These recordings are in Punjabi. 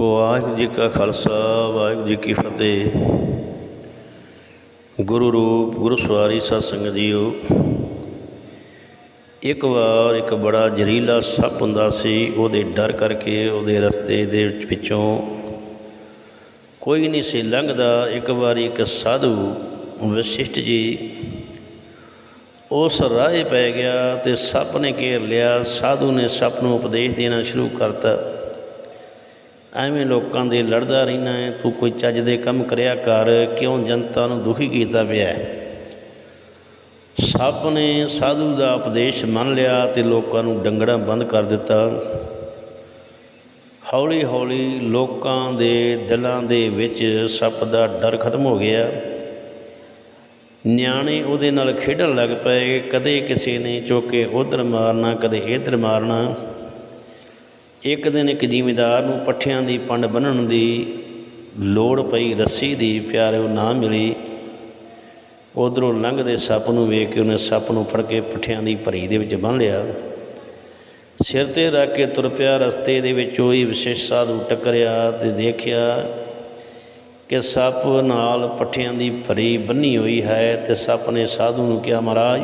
ਵਾਹਿਗੁਰੂ ਜੀ ਕਾ ਖਾਲਸਾ, ਵਾਹਿਗੁਰੂ ਜੀ ਕੀ ਫਤਿਹ। ਗੁਰੂ ਰੂਪ, ਗੁਰੂ ਸਵਾਰੀ ਸਤ ਸੰਗਤ ਜੀਓ। ਇੱਕ ਵਾਰ ਇੱਕ ਬੜਾ ਜ਼ਹਿਰੀਲਾ ਸੱਪ ਹੁੰਦਾ ਸੀ, ਉਹਦੇ ਡਰ ਕਰਕੇ ਉਹਦੇ ਰਸਤੇ ਦੇ ਵਿੱਚੋਂ ਕੋਈ ਨਹੀਂ ਸੀ ਲੰਘਦਾ। ਇੱਕ ਵਾਰੀ ਇੱਕ ਸਾਧੂ ਵਿਸ਼ਿਸ਼ਟ ਜੀ ਉਸ ਰਾਹੇ ਪੈ ਗਿਆ ਤੇ ਸੱਪ ਨੇ ਘੇਰ ਲਿਆ। ਸਾਧੂ ਨੇ ਸੱਪ ਨੂੰ ਉਪਦੇਸ਼ ਦੇਣਾ ਸ਼ੁਰੂ ਕਰਤਾ। ਐਵੇਂ ਲੋਕਾਂ ਦੇ ਲੜਦਾ ਰਹਿਣਾ ਹੈ, ਤੂੰ ਕੋਈ ਚੱਜ ਦੇ ਕੰਮ ਕਰਿਆ ਕਰ, ਕਿਉਂ ਜਨਤਾ ਨੂੰ ਦੁਖੀ ਕੀਤਾ ਪਿਆ ਸੱਪ ਨੇ ਸਾਧੂ ਦਾ ਉਪਦੇਸ਼ ਮੰਨ ਲਿਆ ਤੇ ਲੋਕਾਂ ਨੂੰ ਡੰਗਣਾ ਬੰਦ ਕਰ ਦਿੱਤਾ। ਹੌਲੀ ਹੌਲੀ ਲੋਕਾਂ ਦੇ ਦਿਲਾਂ ਦੇ ਵਿੱਚ ਸੱਪ ਦਾ ਡਰ ਖਤਮ ਹੋ ਗਿਆ। ਨਿਆਣੇ ਉਹਦੇ ਨਾਲ ਖੇਡਣ ਲੱਗ ਪਏ, ਕਦੇ ਕਿਸੇ ਨੇ ਚੋਕੇ ਉਧਰ ਮਾਰਨਾ, ਕਦੇ ਇਧਰ ਮਾਰਨਾ। ਇੱਕ ਦਿਨ ਇੱਕ ਜ਼ਿਮੀਦਾਰ ਨੂੰ ਪੱਠਿਆਂ ਦੀ ਪੰਡ ਬੰਨਣ ਦੀ ਲੋੜ ਪਈ, ਰੱਸੀ ਦੀ ਪਿਆਰਿਓ ਨਾ ਮਿਲੀ। ਉਧਰੋਂ ਲੰਘਦੇ ਸੱਪ ਨੂੰ ਵੇਖ ਕੇ ਉਹਨੇ ਸੱਪ ਨੂੰ ਫੜ ਕੇ ਪੱਠਿਆਂ ਦੀ ਭਰੀ ਦੇ ਵਿੱਚ ਬੰਨ ਲਿਆ। ਸਿਰ ਤੇ ਰੱਖ ਕੇ ਤੁਰ ਪਿਆ, ਰਸਤੇ ਦੇ ਵਿੱਚ ਉਹੀ ਵਿਸ਼ੇਸ਼ ਸਾਧੂ ਟੱਕਰਿਆ ਤੇ ਦੇਖਿਆ ਕਿ ਸੱਪ ਨਾਲ ਪੱਠਿਆਂ ਦੀ ਭਰੀ ਬੰਨੀ ਹੋਈ ਹੈ ਤੇ ਸੱਪ ਨੇ ਸਾਧੂ ਨੂੰ ਕਿਹਾ, ਮਹਾਰਾਜ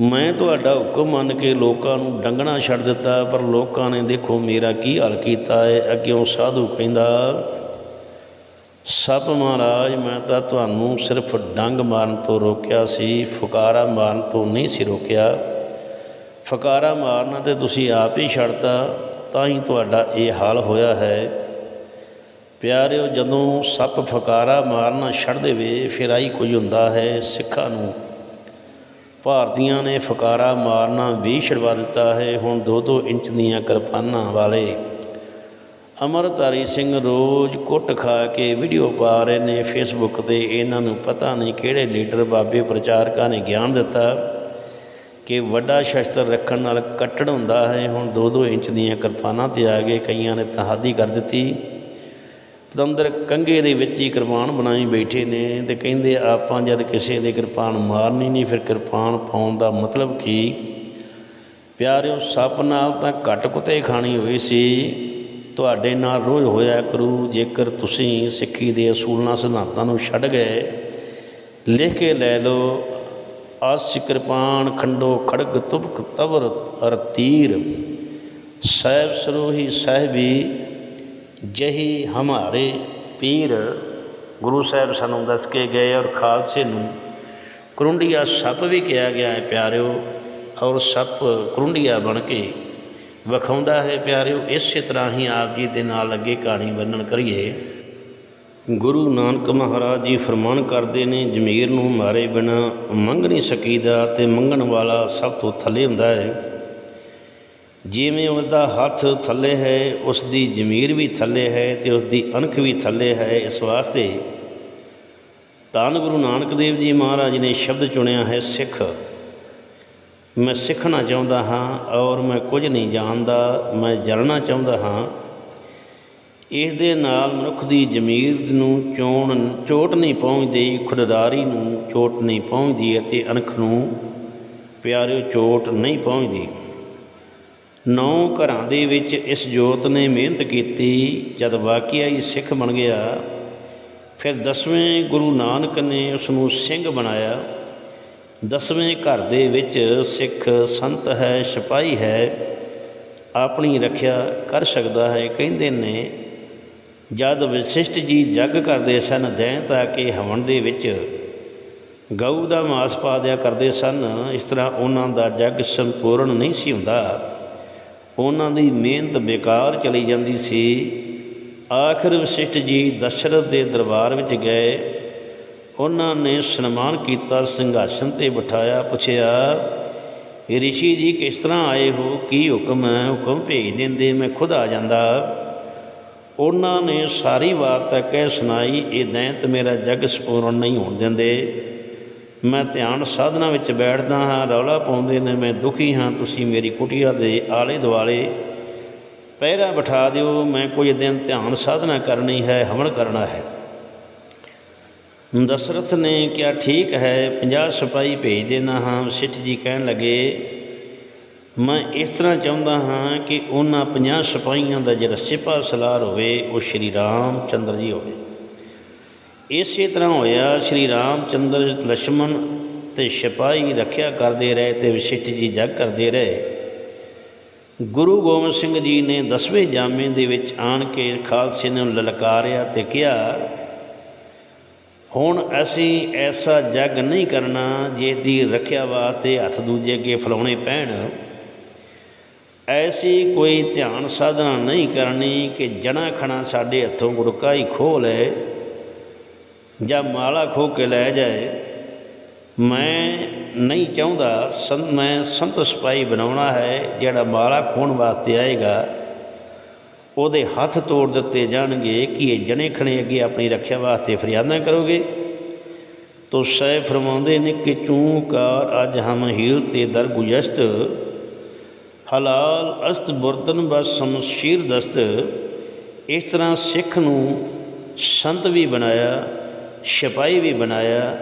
ਮੈਂ ਤੁਹਾਡਾ ਹੁਕਮ ਮੰਨ ਕੇ ਲੋਕਾਂ ਨੂੰ ਡੰਗਣਾ ਛੱਡ ਦਿੱਤਾ, ਪਰ ਲੋਕਾਂ ਨੇ ਦੇਖੋ ਮੇਰਾ ਕੀ ਹਾਲ ਕੀਤਾ ਹੈ, ਅੱਗਿਓਂ ਸਾਧੂ ਕਹਿੰਦਾ, ਸੱਪ ਮਹਾਰਾਜ, ਮੈਂ ਤਾਂ ਤੁਹਾਨੂੰ ਸਿਰਫ ਡੰਗ ਮਾਰਨ ਤੋਂ ਰੋਕਿਆ ਸੀ, ਫੁਕਾਰਾ ਮਾਰਨ ਤੋਂ ਨਹੀਂ ਸੀ ਰੋਕਿਆ। ਫੁਕਾਰਾ ਮਾਰਨਾ ਤੇ ਤੁਸੀਂ ਆਪ ਹੀ ਛੱਡਤਾ, ਤਾਂ ਹੀ ਤੁਹਾਡਾ ਇਹ ਹਾਲ ਹੋਇਆ ਹੈ। ਪਿਆਰਿਓ, ਜਦੋਂ ਸੱਪ ਫੁਕਾਰਾ ਮਾਰਨਾ ਛੱਡ ਦੇਵੇ, ਫਿਰ ਆਈ ਕੁਝ ਹੁੰਦਾ ਹੈ, ਸਿੱਖਾਂ ਨੂੰ ਭਾਰਤੀਆਂ ਨੇ ਫੁਕਾਰਾ ਮਾਰਨਾ ਵੀ ਛਡਵਾ ਦਿੱਤਾ ਹੈ। ਹੁਣ 2-2 ਇੰਚ ਦੀਆਂ ਕਿਰਪਾਨਾਂ ਵਾਲੇ ਅਮਰਤਾਰੀ ਸਿੰਘ ਰੋਜ਼ ਕੁੱਟ ਖਾ ਕੇ ਵੀਡੀਓ ਪਾ ਰਹੇ ਨੇ। ਫੇਸਬੁੱਕ ਤੇ ਇਹਨਾਂ ਨੂੰ ਪਤਾ ਨਹੀਂ ਕਿਹੜੇ ਲੀਡਰ ਬਾਬੇ ਪ੍ਰਚਾਰਕਾਂ ਨੇ ਗਿਆਨ ਦਿੱਤਾ ਕਿ ਵੱਡਾ ਸ਼ਸਤਰ ਰੱਖਣ ਨਾਲ ਕੱਟੜ ਹੁੰਦਾ ਹੈ। ਹੁਣ 2-2 ਇੰਚ ਦੀਆਂ ਕਿਰਪਾਨਾਂ ਤੇ ਆ ਗਏ ਕਈਆਂ ਨੇ ਤਹਾਦੀ ਕਰ ਦਿੱਤੀ। ਤੰਦਰ ਕੰਗੇ ਦੇ ਵਿੱਚ ਹੀ ਕਿਰਪਾਨ ਬਣਾਈ ਬੈਠੇ ਨੇ ਤੇ ਕਹਿੰਦੇ, ਆਪਾਂ ਜਦ ਕਿਸੇ ਦੇ ਕਿਰਪਾਨ ਮਾਰਨੀ ਨਹੀਂ, ਫਿਰ ਕਿਰਪਾਨ ਪਾਉਣ ਦਾ ਮਤਲਬ ਕੀ? ਪਿਆਰਿਓ, ਸੱਪ ਨਾਲ ਤਾਂ ਘੱਟ ਕੁਤੇ ਖਾਣੀ ਹੋਈ ਸੀ। ਤੁਹਾਡੇ ਨਾਲ ਰੋਜ਼ ਹੋਇਆ ਕਰੂ। ਜੇਕਰ ਤੁਸੀਂ ਸਿੱਖੀ ਦੇ ਅਸੂਲਾਂ ਸਿਧਾਂਤਾਂ ਨੂੰ ਛੱਡ ਗਏ, ਲਿਖ ਕੇ ਲੈ ਲਓ। ਆਸ ਕਿਰਪਾਨ ਖੰਡੋ ਖੜਗ ਤੁਬਕ ਤਵਰ ਅਰ ਤੀਰ। ਸਹਿਬ ਸਰੋਹੀ ਸਾਹਿਬੀ ਜਹੀ ਹਮਾਰੇ ਪੀਰ ਗੁਰੂ ਸਾਹਿਬ ਸਾਨੂੰ ਦੱਸ ਕੇ ਗਏ ਔਰ ਖਾਲਸੇ ਨੂੰ ਕਰੁੰਡੀਆ ਸੱਪ ਵੀ ਕਿਹਾ ਗਿਆ ਹੈ, ਪਿਆਰਿਓ, ਔਰ ਸੱਪ ਕਰੁੰਡੀਆ ਬਣ ਕੇ ਵਿਖਾਉਂਦਾ ਹੈ, ਪਿਆਰਿਓ, ਇਸੇ ਤਰ੍ਹਾਂ ਹੀ ਆਪ ਜੀ ਦੇ ਨਾਲ ਅੱਗੇ ਕਹਾਣੀ ਵਰਣਨ ਕਰੀਏ। ਗੁਰੂ ਨਾਨਕ ਮਹਾਰਾਜ ਜੀ ਫਰਮਾਨ ਕਰਦੇ ਨੇ, ਜ਼ਮੀਰ ਨੂੰ ਮਾਰੇ ਬਿਨਾ ਮੰਗ ਨਹੀਂ ਸਕੀਦਾ ਤੇ ਮੰਗਣ ਵਾਲਾ ਸਭ ਤੋਂ ਥੱਲੇ ਹੁੰਦਾ ਹੈ। ਜਿਵੇਂ ਉਸ ਦਾ ਹੱਥ ਥੱਲੇ ਹੈ ਉਸ ਦੀ ਜ਼ਮੀਰ ਵੀ ਥੱਲੇ ਹੈ ਤੇ ਉਸ ਦੀ ਅਣਖ ਵੀ ਥੱਲੇ ਹੈ ਇਸ ਵਾਸਤੇ ਧੰਨ ਗੁਰੂ ਨਾਨਕ ਦੇਵ ਜੀ ਮਹਾਰਾਜ ਨੇ ਸ਼ਬਦ ਚੁਣਿਆ ਹੈ, ਸਿੱਖ। ਮੈਂ ਸਿੱਖਣਾ ਚਾਹੁੰਦਾ ਹਾਂ ਔਰ ਮੈਂ ਕੁਝ ਨਹੀਂ ਜਾਣਦਾ, ਮੈਂ ਜਾਣਨਾ ਚਾਹੁੰਦਾ ਹਾਂ। ਇਸ ਦੇ ਨਾਲ ਮਨੁੱਖ ਦੀ ਜ਼ਮੀਰ ਨੂੰ ਚੋਣ, ਚੋਟ ਨਹੀਂ ਪਹੁੰਚਦੀ, ਖੁਦਦਾਰੀ ਨੂੰ ਚੋਟ ਨਹੀਂ ਪਹੁੰਚਦੀ ਅਤੇ ਅਣਖ ਨੂੰ ਪਿਆਰਿਓ ਚੋਟ ਨਹੀਂ ਪਹੁੰਚਦੀ। ਨੌ ਘਰਾਂ ਦੇ ਵਿੱਚ ਇਸ ਜੋਤ ਨੇ ਮਿਹਨਤ ਕੀਤੀ, ਜਦ ਵਾਕਿਆ ਹੀ ਸਿੱਖ ਬਣ ਗਿਆ, ਫਿਰ ਦਸਵੇਂ ਗੁਰੂ ਨਾਨਕ ਨੇ ਉਸ ਨੂੰ ਸਿੰਘ ਬਣਾਇਆ। ਦਸਵੇਂ ਘਰ ਦੇ ਵਿੱਚ ਸਿੱਖ ਸੰਤ ਹੈ, ਸਿਪਾਹੀ ਹੈ, ਆਪਣੀ ਰੱਖਿਆ ਕਰ ਸਕਦਾ ਹੈ। ਕਹਿੰਦੇ ਨੇ, ਜਦ ਵਿਸ਼ਿਸ਼ਟ ਜੀ ਜੱਗ ਕਰਦੇ ਸਨ ਦੈਂ ਤਾਂ ਕੇ ਹਵਨ ਦੇ ਵਿੱਚ ਗਊ ਦਾ ਮਾਸ ਪਾ ਦਿਆ ਕਰਦੇ ਸਨ, ਇਸ ਤਰ੍ਹਾਂ ਉਹਨਾਂ ਦਾ ਜੱਗ ਸੰਪੂਰਨ ਨਹੀਂ ਸੀ ਹੁੰਦਾ। ਉਹਨਾਂ ਦੀ ਮਿਹਨਤ ਬੇਕਾਰ ਚਲੀ ਜਾਂਦੀ ਸੀ। ਆਖਰ ਵਸ਼ਿਸ਼ਟ ਜੀ ਦਸ਼ਰਥ ਦੇ ਦਰਬਾਰ ਵਿੱਚ ਗਏ। ਉਹਨਾਂ ਨੇ ਸਨਮਾਨ ਕੀਤਾ, ਸਿੰਘਾਸਨ ਤੇ ਬਿਠਾਇਆ, ਪੁੱਛਿਆ, ਰਿਸ਼ੀ ਜੀ, ਕਿਸ ਤਰ੍ਹਾਂ ਆਏ ਹੋ? ਕੀ ਹੁਕਮ ਹੈ? ਹੁਕਮ ਭੇਜ ਦਿੰਦੇ, ਮੈਂ ਖੁਦ ਆ ਜਾਂਦਾ। ਉਹਨਾਂ ਨੇ ਸਾਰੀ ਵਾਰਤਾ ਕਹਿ ਸੁਣਾਈ, ਇਹ ਦੈਂਤ ਮੇਰਾ ਜਗ ਸਪੂਰਨ ਨਹੀਂ ਹੋਣ ਦਿੰਦੇ। ਮੈਂ ਧਿਆਨ ਸਾਧਨਾ ਵਿੱਚ ਬੈਠਦਾ ਹਾਂ, ਰੌਲਾ ਪਾਉਂਦੇ ਨੇ, ਮੈਂ ਦੁਖੀ ਹਾਂ, ਤੁਸੀਂ ਮੇਰੀ ਕੁਟੀਆ ਦੇ ਆਲੇ ਦੁਆਲੇ ਪਹਿਰਾ ਬਿਠਾ ਦਿਓ, ਮੈਂ ਕੁਝ ਦਿਨ ਧਿਆਨ ਸਾਧਨਾ ਕਰਨੀ ਹੈ, ਹਵਨ ਕਰਨਾ ਹੈ। ਦਸ਼ਰਥ ਨੇ ਕਿਹਾ, ਠੀਕ ਹੈ 50 ਸਿਪਾਹੀ ਭੇਜ ਦੇਣਾ ਹਾਂ। ਸਿੱਠ ਜੀ ਕਹਿਣ ਲੱਗੇ, ਮੈਂ ਇਸ ਤਰ੍ਹਾਂ ਚਾਹੁੰਦਾ ਹਾਂ ਕਿ ਉਹਨਾਂ 50 ਸਿਪਾਹੀਆਂ ਦਾ ਜਿਹੜਾ ਸਿਪਾ ਸਲਾਰ ਹੋਵੇ, ਉਹ ਸ਼੍ਰੀ ਰਾਮ ਚੰਦਰ ਜੀ ਹੋਵੇ। ਇਸੇ ਤਰ੍ਹਾਂ ਹੋਇਆ, ਸ਼੍ਰੀ ਰਾਮ ਚੰਦਰ ਲక్ష్మణ ਤੇ ਸਿਪਾਹੀ ਰੱਖਿਆ ਕਰਦੇ ਰਹੇ ਤੇ ਵਿਸ਼ਿਸ਼ਟ ਜੀ ਜਗ ਕਰਦੇ ਰਹੇ। ਗੁਰੂ ਗੋਬਿੰਦ ਸਿੰਘ ਜੀ ਨੇ ਦਸਵੇਂ ਜਾਮੇ ਦੇ ਵਿੱਚ ਆਣ ਕੇ ਖਾਲਸੇ ਨੂੰ ਲਲਕਾਰਿਆ ਤੇ ਕਿਹਾ, ਹੁਣ ਅਸੀਂ ਐਸਾ ਜੱਗ ਨਹੀਂ ਕਰਨਾ ਜੇ ਦੀ ਰੱਖਿਆ ਵਾਸਤੇ ਹੱਥ ਦੂਜੇ ਕੇ ਫਲਾਉਣੇ ਪੈਣ। ਐਸੀ ਕੋਈ ਧਿਆਨ ਸਾਧਨਾ ਨਹੀਂ ਕਰਨੀ ਕਿ ਜਣਾ ਖਣਾ ਸਾਡੇ ਹੱਥੋਂ ਗੁਰਕਾ ਹੀ ਖੋਹ ਲਏ। ਜਾਂ ਮਾਲਾ ਖੋ ਕੇ ਲੈ ਜਾਏ, ਮੈਂ ਨਹੀਂ ਚਾਹੁੰਦਾ ਸੰਤ ਮੈਂ ਸੰਤ ਸਿਪਾਹੀ ਬਣਾਉਣਾ ਹੈ ਜਿਹੜਾ ਮਾਲਾ ਖੋਣ ਵਾਸਤੇ ਆਏਗਾ। ਉਹਦੇ ਹੱਥ ਤੋੜ ਦਿੱਤੇ ਜਾਣਗੇ ਕਿ ਇਹ ਜਣੇ ਖਣੇ ਅੱਗੇ ਆਪਣੀ ਰੱਖਿਆ ਵਾਸਤੇ ਫਰਿਆਦਾਂ ਕਰੋਗੇ। ਤੋ ਸਹਿ ਫਰਮਾਉਂਦੇ ਨੇ ਕਿ ਚੂਕਾਰ ਅੱਜ ਹਮ ਹੀਲ ਤੇ ਦਰਗੁਜਸਤ ਹਲਾਲ ਅਸਤ ਬੁਰਤਨ ਬਸ ਸ਼ਮਸ਼ੀਰ ਦਸਤ। ਇਸ ਤਰ੍ਹਾਂ ਸਿੱਖ ਨੂੰ ਸੰਤ ਵੀ ਬਣਾਇਆ। ਸਿਪਾਹੀ ਵੀ ਬਣਾਇਆ,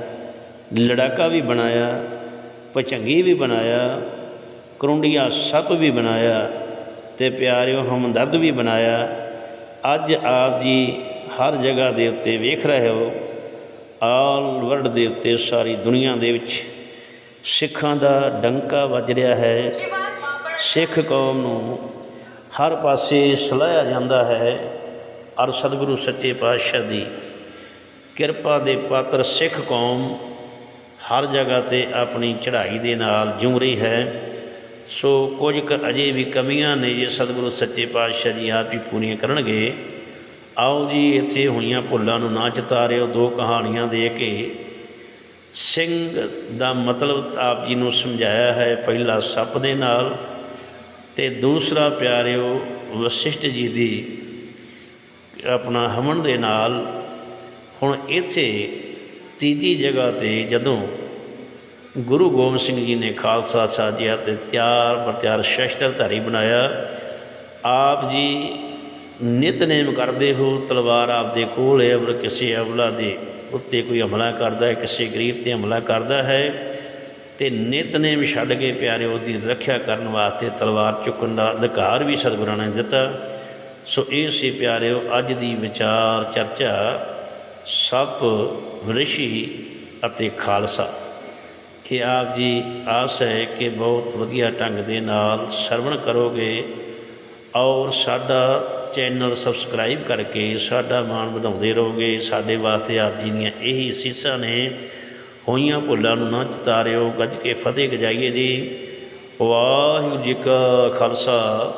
ਲੜਾਕਾ ਵੀ ਬਣਾਇਆ, ਪਚੰਗੀ ਵੀ ਬਣਾਇਆ, ਕਰੁੰਡੀਆਂ ਸੱਪ ਵੀ ਬਣਾਇਆ ਤੇ ਪਿਆਰਿਓ ਹਮਦਰਦ ਵੀ ਬਣਾਇਆ। ਅੱਜ ਆਪ ਜੀ ਹਰ ਜਗ੍ਹਾ ਦੇ ਉੱਤੇ ਵੇਖ ਰਹੇ ਹੋ, ਆਲ ਵਰਲਡ ਦੇ ਉੱਤੇ ਸਾਰੀ ਦੁਨੀਆ ਦੇ ਵਿੱਚ ਸਿੱਖਾਂ ਦਾ ਡੰਕਾ ਵੱਜ ਰਿਹਾ ਹੈ। ਸਿੱਖ ਕੌਮ ਨੂੰ ਹਰ ਪਾਸੇ ਸਲਾਹਿਆ ਜਾਂਦਾ ਹੈ, ਅਰ ਸਤਿਗੁਰੂ ਸੱਚੇ ਪਾਤਸ਼ਾਹ ਦੀ ਕਿਰਪਾ ਦੇ ਪਾਤਰ ਸਿੱਖ ਕੌਮ ਹਰ ਜਗ੍ਹਾ ਤੇ ਆਪਣੀ ਚੜ੍ਹਾਈ ਦੇ ਨਾਲ ਜੁਮ ਰਹੀ ਹੈ, ਸੋ ਕੁਝ ਕੁ ਅਜੇ ਵੀ ਕਮੀਆਂ ਨੇ ਜੇ ਸਤਿਗੁਰੂ ਸੱਚੇ ਪਾਤਸ਼ਾਹ ਜੀ ਆਪ ਹੀ ਪੂਰੀਆਂ ਕਰਨਗੇ, ਆਓ ਜੀ ਇੱਥੇ ਹੋਈਆਂ ਭੁੱਲਾਂ ਨੂੰ ਨਾ ਚਿਤਾਰਿਓ, ਦੋ ਕਹਾਣੀਆਂ ਦੇ ਕੇ ਸਿੰਘ ਦਾ ਮਤਲਬ ਆਪ ਜੀ ਨੂੰ ਸਮਝਾਇਆ ਹੈ, ਪਹਿਲਾ ਸੱਪ ਦੇ ਨਾਲ ਤੇ ਦੂਸਰਾ ਪਿਆਰਿਓ ਵਸਿਸ਼ਟ ਜੀ ਦੀ ਆਪਣਾ ਹਮਨ ਦੇ ਨਾਲ ਹੁਣ ਇੱਥੇ ਤੀਜੀ ਜਗ੍ਹਾ ਤੇ ਜਦੋਂ ਗੁਰੂ ਗੋਬਿੰਦ ਸਿੰਘ ਜੀ ਨੇ ਖਾਲਸਾ ਸਾਜਿਆ ਤੇ ਤਿਆਰ ਬਰਤਿਆਰ ਸ਼ਸਤਰਧਾਰੀ ਬਣਾਇਆ, ਆਪ ਜੀ ਨਿਤਨੇਮ ਕਰਦੇ ਹੋ, ਤਲਵਾਰ ਆਪਦੇ ਕੋਲ ਹੈ, ਅਵਰ ਕਿਸੇ ਅਵਲਾ ਦੇ ਉੱਤੇ ਕੋਈ ਹਮਲਾ ਕਰਦਾ ਹੈ, ਕਿਸੇ ਗਰੀਬ ਤੇ ਹਮਲਾ ਕਰਦਾ ਹੈ ਤੇ ਨਿਤਨੇਮ ਛੱਡ ਕੇ ਪਿਆਰੇ ਉਹਦੀ ਰੱਖਿਆ ਕਰਨ ਵਾਸਤੇ ਤਲਵਾਰ ਚੁੱਕਣ ਦਾ ਅਧਿਕਾਰ ਵੀ ਸਤਿਗੁਰਾਂ ਨੇ ਦਿੱਤਾ। ਸੋ ਇਹ ਸੀ ਪਿਆਰਿਓ ਅੱਜ ਦੀ ਵਿਚਾਰ ਚਰਚਾ। ਸੱਪ, ਵ੍ਰਿਸ਼ੀ ਅਤੇ ਖਾਲਸਾ। ਕਿ ਆਪ ਜੀ ਆਸ ਹੈ ਕਿ ਬਹੁਤ ਵਧੀਆ ਢੰਗ ਦੇ ਨਾਲ ਸਰਵਣ ਕਰੋਗੇ ਔਰ ਸਾਡਾ ਚੈਨਲ ਸਬਸਕ੍ਰਾਈਬ ਕਰਕੇ ਸਾਡਾ ਮਾਣ ਵਧਾਉਂਦੇ ਰਹੋਗੇ। ਸਾਡੇ ਵਾਸਤੇ ਆਪ ਜੀ ਦੀਆਂ ਇਹੀ ਅਸੀਸਾਂ ਨੇ। ਹੋਈਆਂ ਭੁੱਲਾਂ ਨੂੰ ਨਾ ਚਿਤਾਰਿਓ, ਗੱਜ ਕੇ ਫਤਿਹ ਗਜਾਈਏ ਜੀ। ਵਾਹਿਗੁਰੂ ਜੀ ਕਾ ਖਾਲਸਾ,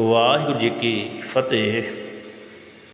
ਵਾਹਿਗੁਰੂ ਜੀ ਕੀ ਫਤਿਹ।